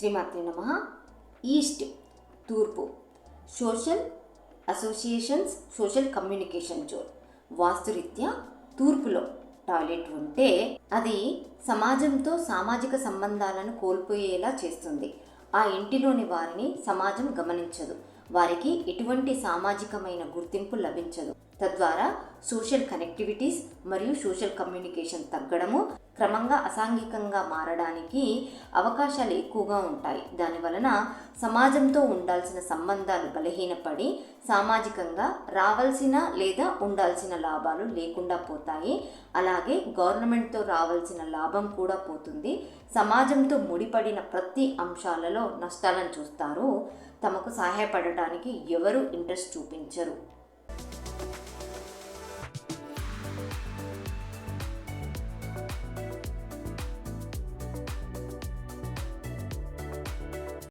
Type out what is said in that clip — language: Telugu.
శ్రీమాత్రి నమ. ఈస్ట్ తూర్పు. Social associations social communication zone. వాస్తురీత్యా తూర్పులో టాయిలెట్ ఉంటే అది సమాజంతో సామాజిక సంబంధాలను కోల్పోయేలా చేస్తుంది. ఆ ఇంటిలోని వారిని సమాజం గమనించదు. వారికి ఎటువంటి సామాజికమైన గుర్తింపు లభించదు. తద్వారా సోషల్ కనెక్టివిటీస్ మరియు సోషల్ కమ్యూనికేషన్ తగ్గడము క్రమంగా అసాంఘికంగా మారడానికి అవకాశాలు ఎక్కువగా ఉంటాయి. దానివలన సమాజంతో ఉండాల్సిన సంబంధాలు బలహీనపడి సామాజికంగా రావాల్సిన లేదా ఉండాల్సిన లాభాలు లేకుండా పోతాయి. అలాగే గవర్నమెంట్తో రావాల్సిన లాభం కూడా పోతుంది. సమాజంతో ముడిపడిన ప్రతి అంశాలలో నష్టాలను చూస్తారు. తమకు సహాయపడటానికి ఎవరు ఇంట్రెస్ట్ చూపించరు.